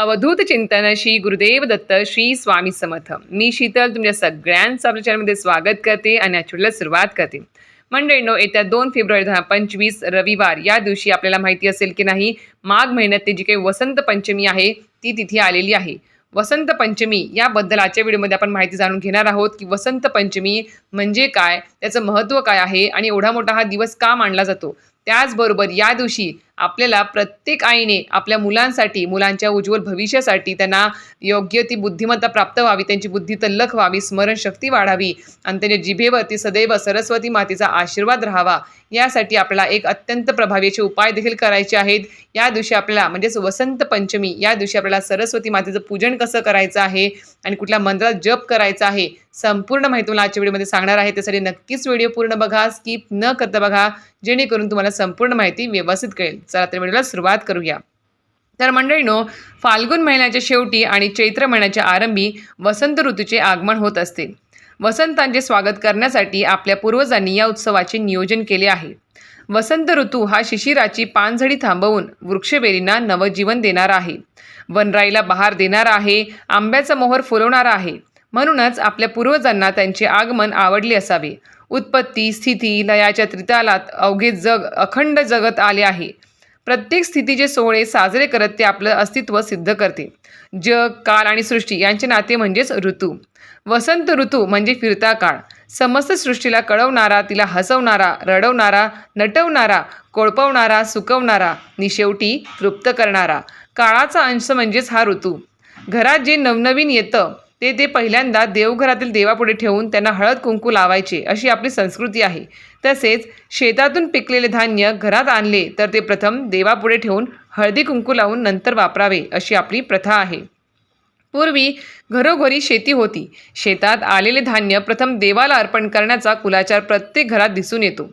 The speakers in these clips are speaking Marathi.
अवधूत चिंतन श्री गुरुदेव दत्त श्री स्वामी समर्थ. मी शीतल तुमच्या सगळ्यांचं आपल्या चॅनलमध्ये स्वागत करते आणि आठवड्याला सुरुवात करते. मंडळींनो येत्या दोन फेब्रुवारी दहा पंचवीस रविवार या दिवशी आपल्याला माहिती असेल की नाही माघ महिन्यातली जी काही वसंत पंचमी आहे ती तिथे आलेली आहे. वसंत पंचमी याबद्दल आजच्या व्हिडिओमध्ये आपण माहिती जाणून घेणार आहोत की वसंत पंचमी म्हणजे काय त्याचं महत्त्व काय आहे आणि एवढा मोठा हा दिवस का मानला जातो? त्याचबरोबर या दिवशी आपल्याला प्रत्येक आईने आपल्या मुलांसाठी मुलांच्या उज्ज्वल भविष्यासाठी त्यांना योग्य ती बुद्धिमत्ता प्राप्त व्हावी त्यांची बुद्धी तल्लख व्हावी स्मरणशक्ती वाढावी आणि त्यांच्या जिभेवरती सदैव सरस्वती मातेचा आशीर्वाद राहावा. यासाठी आपल्याला एक अत्यंत प्रभावी असे उपाय देखील करायचे आहेत. या दिवशी आपल्याला म्हणजेच वसंत पंचमी या दिवशी आपल्याला सरस्वती मातेचं पूजन कसं करायचं आहे आणि कुठल्या मंत्रात जप करायचा आहे संपूर्ण माहिती मला आजच्या व्हिडिओमध्ये सांगणार आहे. त्यासाठी नक्कीच व्हिडिओ पूर्ण बघा स्किप न करता बघा जेणेकरून तुम्हाला संपूर्ण माहिती व्यवस्थित कळेल. चला तर व्हिडिओला सुरुवात करूया. तर मंडळीनो फाल्गुन महिन्याच्या शेवटी आणि चैत्र महिन्याच्या आरंभी वसंत ऋतूचे आगमन होत असते. वसंतांचे स्वागत करण्यासाठी आपल्या पूर्वजांनी या उत्सवाचे नियोजन केले आहे. वसंत ऋतू हा शिशिराची पानझडी थांबवून वृक्षबेरींना नवजीवन देणारा आहे. वनराईला बहार देणारा आहे आंब्याचा मोहर फुलवणारा आहे. म्हणूनच आपल्या पूर्वजांना त्यांचे आगमन आवडले असावे. उत्पत्ती स्थिती लयाच्या त्रितालात अवघे जग अखंड जगत आले आहे. प्रत्येक स्थितीचे सोहळे साजरे करत ते आपलं अस्तित्व सिद्ध करते. जग काल आणि सृष्टी यांचे नाते म्हणजेच ऋतू. वसंत ऋतू म्हणजे फिरता काळ. समस्त सृष्टीला कळवणारा तिला हसवणारा रडवणारा नटवणारा कोळपवणारा सुकवणारा निशेवटी तृप्त करणारा. काळाचा अंश म्हणजेच हा ऋतू. घरात जे नवनवीन येतं ते ते पहिल्यांदा देवघरातील देवापुढे ठेवून त्यांना हळद कुंकू लावायचे अशी आपली संस्कृती आहे. तसेच शेतातून पिकलेले धान्य घरात आणले तर ते प्रथम देवापुढे ठेवून हळदी कुंकू लावून नंतर वापरावे अशी आपली प्रथा आहे. पूर्वी घरोघरी शेती होती. शेतात आलेले धान्य प्रथम देवाला अर्पण करण्याचा कुलाचार प्रत्येक घरात दिसून येतो.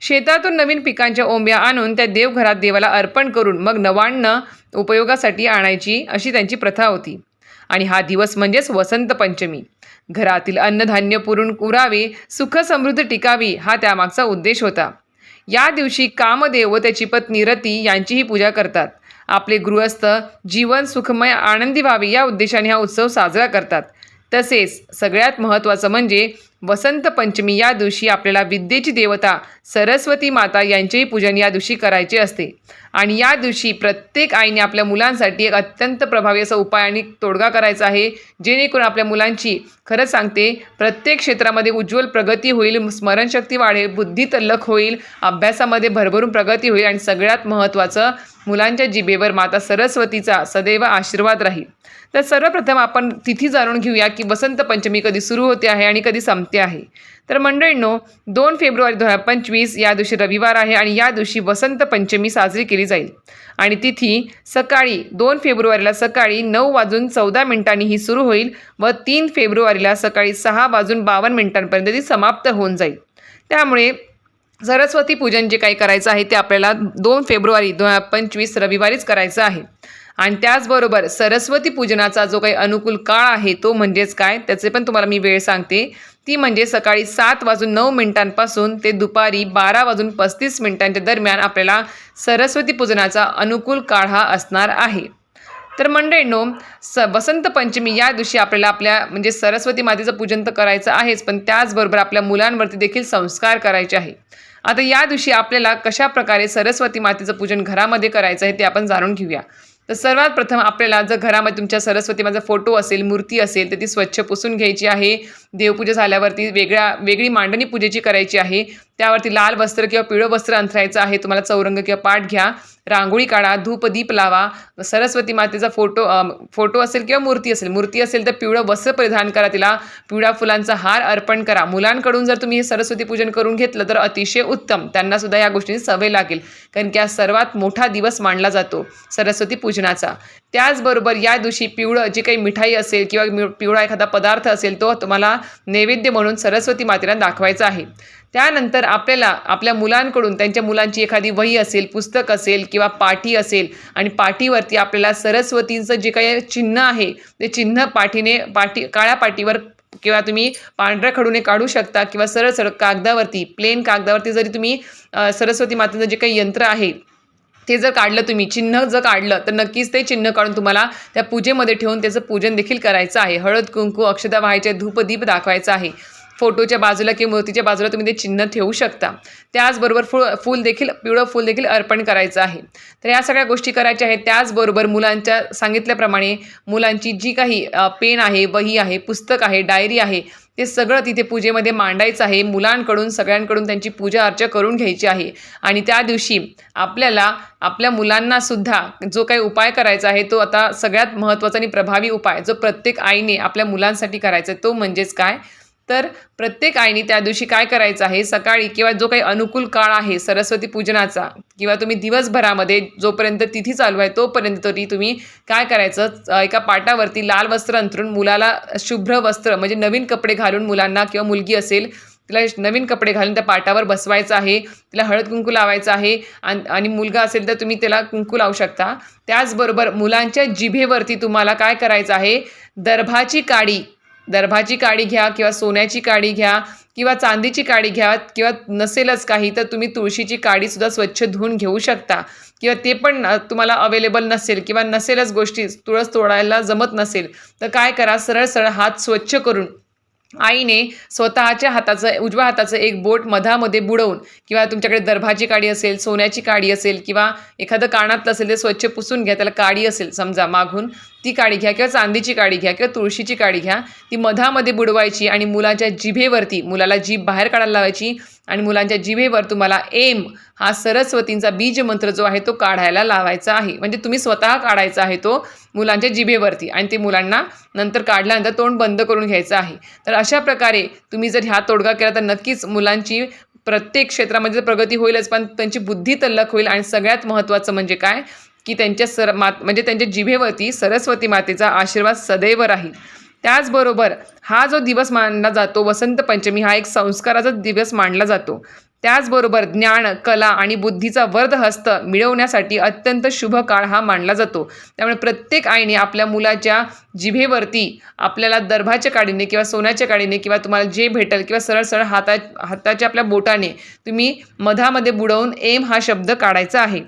शेतातून नवीन पिकांच्या ओंब्या आणून त्या देवघरात देवाला अर्पण करून मग नवान्न उपयोगासाठी आणायची अशी त्यांची प्रथा होती. आणि हा दिवस म्हणजेच वसंत पंचमी. घरातील अन्नधान्य पुरून उरावे सुखसमृद्ध टिकावी हा त्यामागचा उद्देश होता. या दिवशी कामदेव व त्याची पत्नी रती यांचीही पूजा करतात. आपले गृहस्थ जीवन सुखमय आनंदी व्हावे या उद्देशाने हा उत्सव साजरा करतात. तसेच सगळ्यात महत्त्वाचं म्हणजे वसंत पंचमी या दिवशी आपल्याला विद्येची देवता सरस्वती माता यांचेही पूजन या दिवशी करायचे असते. आणि या दिवशी प्रत्येक आईने आपल्या मुलांसाठी एक अत्यंत प्रभावी असा उपाय आणि तोडगा करायचा आहे जेणेकरून आपल्या मुलांची खरंच सांगते प्रत्येक क्षेत्रामध्ये उज्ज्वल प्रगती होईल स्मरणशक्ती वाढेल बुद्धी तल्लख होईल अभ्यासामध्ये भरभरून प्रगती होईल आणि सगळ्यात महत्त्वाचं मुलांच्या जिभेवर माता सरस्वतीचा सदैव आशीर्वाद राहील. तर सर्वप्रथम आपण तिथी जाणून घेऊया की वसंत पंचमी कधी सुरू होते आहे आणि कधी संपते आहे. तर मंडळींनो दोन फेब्रुवारी दोन हजार पंचवीस या दिवशी रविवार आहे आणि या दिवशी वसंत पंचमी साजरी केली जाईल. आणि तिथी सकाळी दोन फेब्रुवारीला सकाळी नऊ वाजून चौदा मिनिटांनी ही सुरू होईल व तीन फेब्रुवारीला सकाळी सहा वाजून बावन्न मिनिटांपर्यंत ती समाप्त होऊन जाईल. त्यामुळे सरस्वती पूजन जे काही करायचं आहे ते आपल्याला दोन फेब्रुवारी दोन हजार पंचवीस रविवारीच करायचं आहे. आणि त्याचबरोबर सरस्वती पूजनाचा जो काही अनुकूल काळ आहे तो म्हणजेच काय? त्याचे पण तुम्हाला मी वेळ सांगते. ती म्हणजे सकाळी सात वाजून नऊ मिनिटांपासून ते दुपारी बारा वाजून पस्तीस मिनिटांच्या दरम्यान आपल्याला सरस्वती पूजनाचा अनुकूल काळ हा असणार आहे. तर मंडळींनो स वसंत पंचमी या दिवशी आपल्याला आपल्या म्हणजे सरस्वती मातेचं पूजन तर करायचं आहेच पण त्याचबरोबर आपल्या मुलांवरती देखील संस्कार करायचे आहे. आता या दिवशी आपल्याला कशा प्रकारे सरस्वती मातेचं पूजन घरामध्ये करायचं आहे ते आपण जाणून घेऊया. तर सर्वात प्रथम आपल्याला जर घरामध्ये तुमच्या सरस्वती माझा फोटो असेल मूर्ती असेल तर ती स्वच्छ पुसून घ्यायची आहे. देवपूजा झाल्यावरती वेगळ्या वेगळी मांडणी पूजेची करायची आहे. त्यावरती लाल वस्त्र किंवा पिवळं वस्त्र अंथरायचं आहे. तुम्हाला चौरंग किंवा पाठ घ्या. रांगोळी काढा धूप दीप लावा. सरस्वती मातेचा फोटो फोटो असेल किंवा मूर्ती असेल मूर्ती असेल तर पिवळं वस्त्र परिधान करा तिला. पिवळ्या फुलांचा हार अर्पण करा. मुलांकडून जर तुम्ही हे सरस्वती पूजन करून घेतलं तर अतिशय उत्तम. त्यांना सुद्धा या गोष्टींची सवय लागेल. कारण की हा सर्वात मोठा दिवस मानला जातो सरस्वती पूजनाचा. त्याचबरोबर या दिवशी पिवळं जी काही मिठाई असेल किंवा पिवळा एखादा पदार्थ असेल तो तुम्हाला नैवेद्य म्हणून सरस्वती मातेला दाखवायचा आहे. त्यानंतर आपल्याला आपल्या मुलांकडून त्यांच्या मुलांची एखादी वही असेल पुस्तक असेल किंवा पाठी असेल आणि पाठीवरती आपल्याला सरस्वतींचं जे काही चिन्ह आहे ते चिन्ह पाठीने पाठी काळ्या पाठीवर किंवा तुम्ही पांढऱ्या खडूने काढू शकता किंवा सरळ सरळ कागदावरती प्लेन कागदावरती जरी तुम्ही सरस्वती मातेचं जे काही यंत्र आहे ते जर काढलं तुम्ही चिन्ह जर काढलं तर नक्कीच ते चिन्ह काढून तुम्हाला त्या पूजेमध्ये ठेवून त्याचं पूजन देखील करायचं आहे. हळद कुंकू अक्षता व्हायचे धूपदीप दाखवायचं आहे. फोटोच्या बाजूला किंवा मूर्तीच्या बाजूला तुम्ही ते चिन्ह ठेवू शकता. त्याचबरोबर फुल फूल देखील पिवळं फूल देखील अर्पण करायचं आहे. तर या सगळ्या गोष्टी करायच्या आहेत. त्याचबरोबर मुलांच्या सांगितल्याप्रमाणे मुलांची जी काही पेन आहे वही आहे पुस्तक आहे डायरी आहे ते सगळं तिथे पूजेमध्ये मांडायचं आहे. मुलांकडून सगळ्यांकडून त्यांची पूजा अर्चा करून घ्यायची आहे. आणि त्या दिवशी आपल्याला आपल्या मुलांना सुद्धा जो काही उपाय करायचा आहे तो आता सगळ्यात महत्त्वाचा आणि प्रभावी उपाय जो प्रत्येक आईने आपल्या मुलांसाठी करायचा आहे तो म्हणजेच काय? तर प्रत्येक आईने त्या दिवशी काय करायचं आहे? सकाळी किंवा जो काही अनुकूल काळ आहे सरस्वती पूजनाचा किंवा तुम्ही दिवसभरामध्ये जोपर्यंत तिथी चालू आहे तोपर्यंत तरी तुम्ही काय करायचं? एका पाटावरती लाल वस्त्र अंथरून मुलाला शुभ्र वस्त्र म्हणजे नवीन कपडे घालून मुलांना किंवा मुलगी असेल तिला नवीन कपडे घालून त्या पाटावर बसवायचं आहे तिला हळद कुंकू लावायचं आहे आणि आणि मुलगा असेल तर तुम्ही त्याला कुंकू लावू शकता. त्याचबरोबर मुलांच्या जिभेवरती तुम्हाला काय करायचं आहे? दर्भाची काडी दर्भाची काडी घ्या किंवा सोन्याची काडी घ्या किंवा चांदीची काडी घ्या किंवा नसेलच काही तर तुम्ही तुळशीची काडीसुद्धा स्वच्छ धुवून घेऊ शकता. किंवा ते पण तुम्हाला अवेलेबल नसेल किंवा नसेलच गोष्टी तुळस तोडायला जमत नसेल तर काय करा? सरळ सरळ हात स्वच्छ करून आईने स्वतःच्या हाताचं उजव्या हाताचं एक बोट मधामध्ये बुडवून किंवा तुमच्याकडे दर्भाची काडी असेल सोन्याची काडी असेल किंवा एखादं कानातलं असेल ते स्वच्छ पुसून घ्या त्याला काडी असेल समजा मागून ती काडी घ्या किंवा चांदीची काडी घ्या किंवा तुळशीची काडी घ्या ती मधामध्ये बुडवायची आणि मुलाच्या जिभेवरती मुलाला जीभ बाहेर काढायला लावायची आणि मुलांच्या जिभेवर तुम्हाला एम हा सरस्वतींचा बीज मंत्र जो आहे तो काढायला लावायचा आहे. म्हणजे तुम्ही स्वतः काढायचा आहे तो मुलांच्या जिभेवरती आणि ते मुलांना नंतर काढल्यानंतर तोंड बंद करून घ्यायचं आहे. तर अशा प्रकारे तुम्ही जर ह्या तोडगा केला तर नक्कीच मुलांची प्रत्येक क्षेत्रामध्ये तर प्रगती होईलच पण त्यांची बुद्धी तल्लख होईल आणि सगळ्यात महत्त्वाचं म्हणजे काय? की त्यांच्या सर मात म्हणजे त्यांच्या जिभेवरती सरस्वती मातेचा आशीर्वाद सदैव राहील. त्याचबरोबर हा जो दिवस मानला जातो वसंत पंचमी हा एक संस्काराचा दिवस मानला जातो. त्याचबरोबर ज्ञान कला आणि बुद्धीचा वर्धहस्त मिळवण्यासाठी अत्यंत शुभ काळ हा मानला जातो. त्यामुळे प्रत्येक आईने आपल्या मुलाच्या जिभेवरती आपल्याला दर्भाच्या काडीने किंवा सोन्याच्या काडीने किंवा तुम्हाला जे भेटेल किंवा सरळ सरळ हाता हाताच्या आपल्या बोटाने तुम्ही मधामध्ये बुडवून एम हा शब्द काढायचा आहे.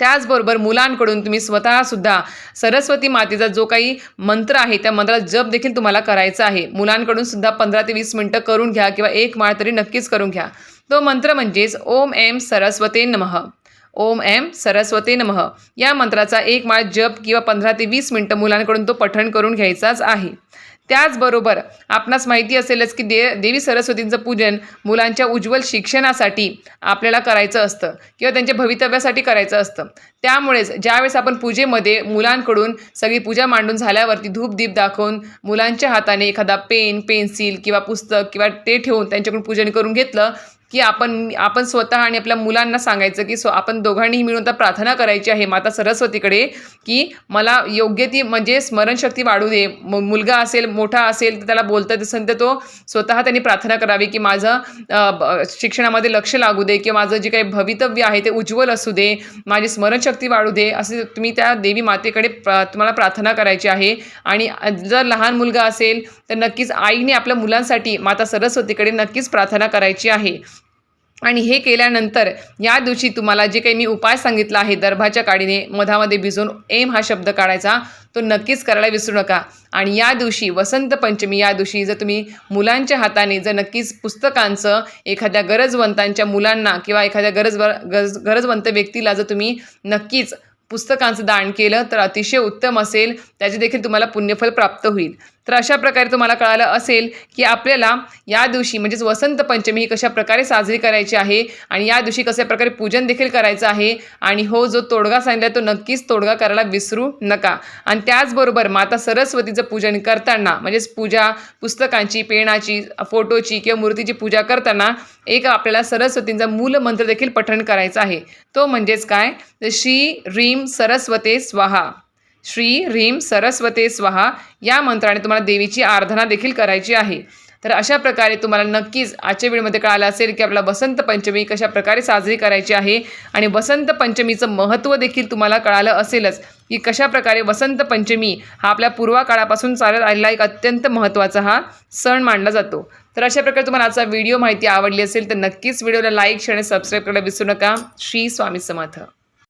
त्याचबरोबर मुलांकडून तुम्ही स्वतःसुद्धा सरस्वती मातेचा जो काही मंत्र आहे त्या मंत्राला जप देखील तुम्हाला करायचा आहे. मुलांकडून सुद्धा पंधरा ते वीस मिनटं करून घ्या किंवा एक माळ तरी नक्कीच करून घ्या. तो मंत्र म्हणजेच ओम एम सरस्वते नमः. ओम एम सरस्वते नमः. या मंत्राचा एक माळ जप किंवा पंधरा ते वीस मिनटं मुलांकडून तो पठण करून घ्यायचाच आहे. त्याचबरोबर आपणास माहिती असेलच की दे देवी सरस्वतींचं पूजन मुलांच्या उज्ज्वल शिक्षणासाठी आपल्याला करायचं असतं किंवा त्यांच्या भवितव्यासाठी करायचं असतं. त्यामुळेच ज्यावेळेस आपण पूजेमध्ये मुलांकडून सगळी पूजा मांडून झाल्यावरती धूप दीप दाखवून मुलांच्या हाताने एखादा पेन पेन्सिल किंवा पुस्तक किंवा ते ठेवून त्यांच्याकडून पूजन करून घेतलं की आपण आपण स्वतः आणि आपल्या मुलांना सांगायचं की स्व आपण दोघांनीही मिळून आता प्रार्थना करायची आहे माता सरस्वतीकडे की मला योग्य ती म्हणजे स्मरणशक्ती वाढू दे. मुलगा असेल मोठा असेल तर त्याला बोलता असेल तर तो स्वतः त्यांनी प्रार्थना करावी की माझं ब- शिक्षणामध्ये लक्ष लागू दे किंवा माझं जे काही भवितव्य आहे ते उज्ज्वल असू दे माझी स्मरणशक्ती वाढू दे असे तुम्ही त्या देवी मातेकडे तुम्हाला प्रार्थना करायची आहे. आणि जर लहान मुलगा असेल तर नक्कीच आईने आपल्या मुलांसाठी माता सरस्वतीकडे नक्कीच प्रार्थना करायची आहे. आणि हे केल्यानंतर या दिवशी तुम्हाला जे काही मी उपाय सांगितला आहे दर्भाच्या काडीने मधामध्ये भिजवून एम हा शब्द काढायचा तो नक्कीच करायला विसरू नका. आणि या दिवशी वसंत पंचमी या दिवशी जर तुम्ही मुलांच्या हाताने जर नक्कीच पुस्तकांचं एखाद्या गरजवंतांच्या मुलांना किंवा एखाद्या गरजवर गरज गरजवंत व्यक्तीला जर तुम्ही नक्कीच पुस्तकांचं दान केलं तर अतिशय उत्तम असेल. त्याचे देखील तुम्हाला पुण्यफल प्राप्त होईल. तर अशा प्रकारे तुम्हाला कळालं असेल की आपल्याला या दिवशी म्हणजेच वसंत पंचमी ही कशा प्रकारे साजरी करायची आहे आणि या दिवशी कशा प्रकारे पूजन देखील करायचं आहे आणि हो जो तोडगा सांगितला तो नक्कीच तोडगा करायला विसरू नका. आणि त्याचबरोबर माता सरस्वतीचं पूजन करताना म्हणजेच पूजा पुस्तकांची पेणाची फोटोची किंवा मूर्तीची पूजा करताना एक आपल्याला सरस्वतींचा मूल मंत्र देखील पठण करायचा आहे. तो म्हणजेच काय? श्री रीम सरस्वते स्वाहा. श्री ह्रीम सरस्वते स्वाहा या मंत्राने तुम्हाला देवीची आराधना देखील करायची आहे. तर अशा प्रकारे तुम्हाला नक्कीच आजच्या वेळेमध्ये कळालं असेल की आपला वसंत पंचमी कशा प्रकारे साजरी करायची आहे आणि वसंत पंचमीचं महत्त्व देखील तुम्हाला कळालं असेलच की कशा प्रकारे वसंत पंचमी हा आपल्या पूर्वाकाळापासून चालत आलेला एक अत्यंत महत्त्वाचा हा सण मानला जातो. तर अशा प्रकारे तुम्हाला आजचा व्हिडिओ माहिती आवडली असेल तर नक्कीच व्हिडिओला लाईक शेअर आणि सबस्क्राईब करायला विसरू नका. श्री स्वामी समर्थ.